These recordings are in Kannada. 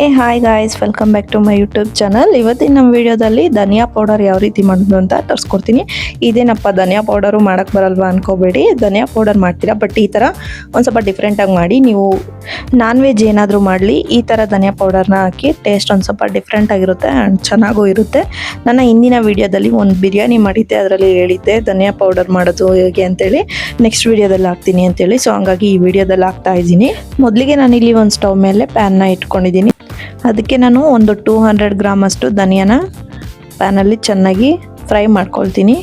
ಏ hi guys welcome back to my YouTube channel ಇವತ್ತಿನ ನಮ್ಮ ವಿಡಿಯೋದಲ್ಲಿ ಧನಿಯಾ ಪೌಡರ್ ಯಾವ ರೀತಿ ಮಾಡೋದು ಅಂತ ತೋರಿಸ್ಕೊಡ್ತೀನಿ. ಇದೇನಪ್ಪ, ಧನಿಯಾ ಪೌಡರು ಮಾಡೋಕ್ಕೆ ಬರಲ್ವಾ ಅನ್ಕೋಬೇಡಿ. ಧನಿಯಾ ಪೌಡರ್ ಮಾಡ್ತೀರಾ? ಬಟ್ ಈ ಥರ ಒಂದು ಸ್ವಲ್ಪ ಡಿಫ್ರೆಂಟಾಗಿ ಮಾಡಿ. ನೀವು ನಾನ್ ವೆಜ್ ಏನಾದರೂ ಮಾಡಲಿ, ಈ ಥರ ಧನಿಯಾ ಪೌಡರ್ನ ಹಾಕಿ ಟೇಸ್ಟ್ ಒಂದು ಸ್ವಲ್ಪ ಡಿಫ್ರೆಂಟಾಗಿರುತ್ತೆ ಆ್ಯಂಡ್ ಚೆನ್ನಾಗೂ ಇರುತ್ತೆ. ನನ್ನ ಹಿಂದಿನ ವಿಡಿಯೋದಲ್ಲಿ ಒಂದು ಬಿರಿಯಾನಿ ಮಾಡಿದ್ದೆ, ಅದರಲ್ಲಿ ಹೇಳಿದ್ದೆ ಧನಿಯಾ ಪೌಡರ್ ಮಾಡೋದು ಹೇಗೆ ಅಂತೇಳಿ. ನೆಕ್ಸ್ಟ್ ವಿಡಿಯೋದಲ್ಲಿ ಹಾಕ್ತೀನಿ ಅಂತೇಳಿ. ಸೊ ಹಂಗಾಗಿ ಈ ವಿಡಿಯೋದಲ್ಲಿ ಹಾಕ್ತಾ ಇದ್ದೀನಿ. ಮೊದಲಿಗೆ ನಾನು ಇಲ್ಲಿ ಒಂದು ಸ್ಟವ್ ಮೇಲೆ ಪ್ಯಾನ್ನ ಇಟ್ಕೊಂಡಿದ್ದೀನಿ. ಅದಕ್ಕೆ ನಾನು ಒಂದು ಟೂ ಹಂಡ್ರೆಡ್ ಗ್ರಾಮ್ ಅಷ್ಟು ಧನಿಯಾನ ಪ್ಯಾನಲ್ಲಿ ಚೆನ್ನಾಗಿ ಫ್ರೈ ಮಾಡ್ಕೊಳ್ತೀನಿ.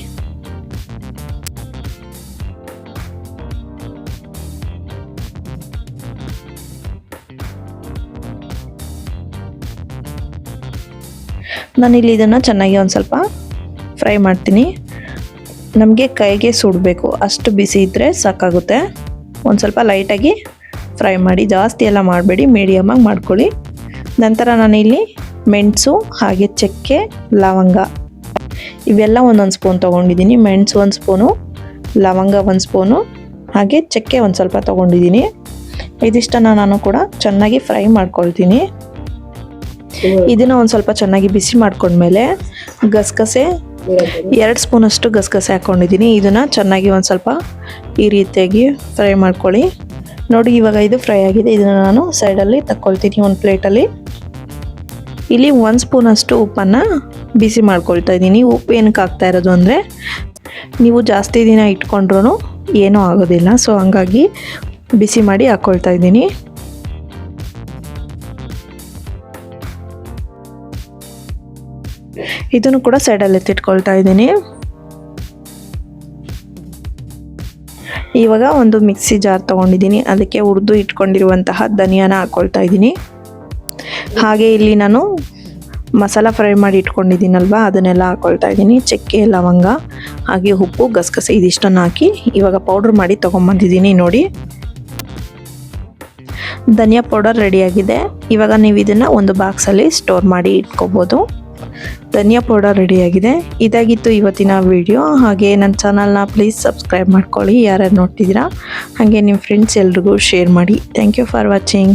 ನಾನಿಲ್ಲಿ ಇದನ್ನು ಚೆನ್ನಾಗಿ ಒಂದು ಸ್ವಲ್ಪ ಫ್ರೈ ಮಾಡ್ತೀನಿ. ನಮಗೆ ಕೈಗೆ ಸುಡಬೇಕು, ಅಷ್ಟು ಬಿಸಿ ಇದ್ದರೆ ಸಾಕಾಗುತ್ತೆ. ಒಂದು ಸ್ವಲ್ಪ ಲೈಟಾಗಿ ಫ್ರೈ ಮಾಡಿ, ಜಾಸ್ತಿ ಎಲ್ಲ ಮಾಡಬೇಡಿ ಮೀಡಿಯಮಾಗಿ ಮಾಡ್ಕೊಳ್ಳಿ. ನಂತರ ನಾನಿಲ್ಲಿ ಮೆಣಸು, ಹಾಗೆ ಚಕ್ಕೆ, ಲವಂಗ. ಇವೆಲ್ಲ ಒಂದೊಂದು ಸ್ಪೂನ್ ತೊಗೊಂಡಿದ್ದೀನಿ. ಮೆಣಸು ಒಂದು ಸ್ಪೂನು ಲವಂಗ ಒಂದು ಸ್ಪೂನು ಹಾಗೆ ಚಕ್ಕೆ ಒಂದು ಸ್ವಲ್ಪ ತೊಗೊಂಡಿದ್ದೀನಿ. ಇದಿಷ್ಟನ್ನು ನಾನು ಕೂಡ ಚೆನ್ನಾಗಿ ಫ್ರೈ ಮಾಡ್ಕೊಳ್ತೀನಿ. ಇದನ್ನು ಒಂದು ಸ್ವಲ್ಪ ಚೆನ್ನಾಗಿ ಬಿಸಿ ಮಾಡ್ಕೊಂಡ್ಮೇಲೆ ಗಸಗಸೆ, ಎರಡು ಸ್ಪೂನಷ್ಟು ಗಸಗಸೆ ಹಾಕ್ಕೊಂಡಿದ್ದೀನಿ ಇದನ್ನು ಚೆನ್ನಾಗಿ ಒಂದು ಸ್ವಲ್ಪ ಈ ರೀತಿಯಾಗಿ ಫ್ರೈ ಮಾಡ್ಕೊಳ್ಳಿ. ನೋಡಿ ಇವಾಗ ಇದು ಫ್ರೈ ಆಗಿದೆ. ಇದನ್ನು ನಾನು ಸೈಡಲ್ಲಿ ತಕ್ಕೊಳ್ತೀನಿ, ಒಂದು ಪ್ಲೇಟಲ್ಲಿ ಇಲ್ಲಿ ಒಂದು ಸ್ಪೂನಷ್ಟು ಉಪ್ಪನ್ನು ಬಿಸಿ ಮಾಡ್ಕೊಳ್ತಾ ಇದ್ದೀನಿ. ಉಪ್ಪು ಏನಕ್ಕೆ ಹಾಕ್ತಾ ಇರೋದು ಅಂದರೆ ನೀವು ಜಾಸ್ತಿ ದಿನ ಇಟ್ಕೊಂಡ್ರೂ ಏನೂ ಆಗೋದಿಲ್ಲ. ಸೊ ಹಂಗಾಗಿ ಬಿಸಿ ಮಾಡಿ ಹಾಕ್ಕೊಳ್ತಾ ಇದ್ದೀನಿ. ಇದನ್ನು ಕೂಡ ಸೈಡಲ್ಲಿ ಎತ್ತಿಟ್ಕೊಳ್ತಾ ಇದ್ದೀನಿ. ಇವಾಗ ಒಂದು ಮಿಕ್ಸಿ ಜಾರ್ ತೊಗೊಂಡಿದ್ದೀನಿ. ಅದಕ್ಕೆ ಹುರಿದು ಇಟ್ಕೊಂಡಿರುವಂತಹ ಧನಿಯಾನ ಹಾಕ್ಕೊಳ್ತಾ ಇದ್ದೀನಿ. ಹಾಗೆ ಇಲ್ಲಿ ನಾನು ಮಸಾಲ ಫ್ರೈ ಮಾಡಿ ಇಟ್ಕೊಂಡಿದ್ದೀನಲ್ವ, ಅದನ್ನೆಲ್ಲ ಹಾಕೊಳ್ತಾ ಇದ್ದೀನಿ. ಚಕ್ಕೆ, ಲವಂಗ, ಹಾಗೆ ಉಪ್ಪು, ಗಸಗಸೆ ಇದಿಷ್ಟನ್ನು ಹಾಕಿ ಇವಾಗ ಪೌಡ್ರ್ ಮಾಡಿ ತೊಗೊಂಬಂದಿದ್ದೀನಿ ನೋಡಿ. ಧನಿಯಾ ಪೌಡರ್ ರೆಡಿಯಾಗಿದೆ ಇವಾಗ ನೀವು ಇದನ್ನು ಒಂದು ಬಾಕ್ಸಲ್ಲಿ ಸ್ಟೋರ್ ಮಾಡಿ ಇಟ್ಕೋಬೋದು. ಧನಿಯಾ ಪೌಡರ್ ರೆಡಿಯಾಗಿದೆ ಇದಾಗಿತ್ತು ಇವತ್ತಿನ ವಿಡಿಯೋ ಹಾಗೆ ನನ್ನ ಚಾನಲ್ನ ಪ್ಲೀಸ್ ಸಬ್ಸ್ಕ್ರೈಬ್ ಮಾಡ್ಕೊಳ್ಳಿ. ಯಾರ್ಯಾರು ನೋಡ್ತಿದ್ದೀರಾ, ಹಾಗೆ ನಿಮ್ಮ ಫ್ರೆಂಡ್ಸ್ ಎಲ್ರಿಗೂ ಶೇರ್ ಮಾಡಿ. Thank you for watching